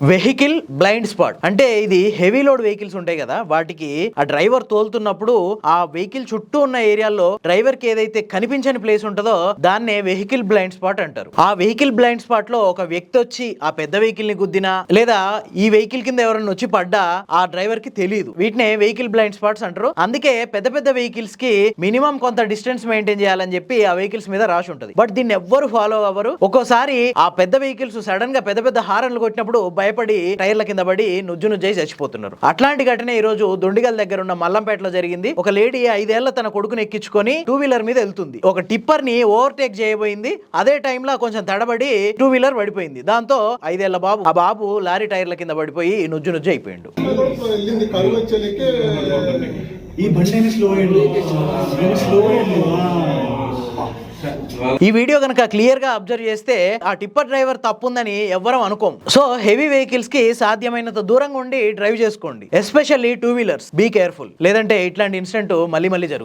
Vehicle blind spot. అంటే ఇది heavy load vehicles ఉంటాయి కదా వాటికి ఆ డ్రైవర్ తోలుతున్నప్పుడు ఆ వెహికల్ చుట్టూ ఉన్న ఏరియాలో డ్రైవర్కి ఏదైతే కనిపించని ప్లేస్ ఉంటుందో దాన్నే వెహికల్ బ్లైండ్ స్పాట్ అంటారు. ఆ వెహికల్ బ్లైండ్ స్పాట్లో ఒక వ్యక్తి వచ్చి ఆ పెద్ద వెహికల్ని గుద్దినా లేదా ఈ వెహికల్ కింద ఎవరైనా వచ్చి పడ్డా ఆ డ్రైవర్కి తెలియదు వీటినే వెహికల్ బ్లైండ్ స్పాట్స్ అంటారు. అందుకే పెద్ద పెద్ద వెహికల్స్కి మినిమం కొంత డిస్టెన్స్ మెయింటైన్ చేయాలని చెప్పి ఆ వెహికల్స్ మీద రాసి ఉంటుంది. బట్ దీన్ని ఎవ్వరు ఫాలో అవ్వరు. ఒక్కోసారి ఆ పెద్ద వెహికల్స్ సడన్గా పెద్ద పెద్ద హారన్లు కొట్టినప్పుడు భయపడి టైర్ల కింద పడి నుజ్జు నుజ్జై చచ్చిపోతున్నారు. అట్లాంటి ఘటన ఈ రోజు దొండిగల్ దగ్గర ఉన్న మల్లంపేటలో జరిగింది. ఒక లేడీ ఐదేళ్ళ తన కొడుకుని ఎక్కించుకొని టూ వీలర్ మీద వెళ్తుంది. ఒక టిప్పర్ని ఓవర్టేక్ చేయబోయింది. అదే టైంలో కొంచెం తడబడి టూ వీలర్ పడిపోయింది. దాంతో ఐదేళ్ళ బాబు ఆ బాబు లారీ టైర్ల కింద పడిపోయి నుజ్జు నుజ్జు అయిపోయిండు. ఈ బండి స్లో స్లో ఈ వీడియో కనుక క్లియర్గా అబ్జర్వ్ చేస్తే ఆ టిప్పర్ డ్రైవర్ తప్పుందని ఎవ్వరం అనుకోం సో హెవీ వెహికల్స్కి సాధ్యమైనంత దూరంగా ఉండి డ్రైవ్ చేసుకోండి. Especially two wheelers be careful లేదంటే ఇట్లాంటి ఇన్సిడెంట్ మళ్ళీ మళ్ళీ జరుగుతుంది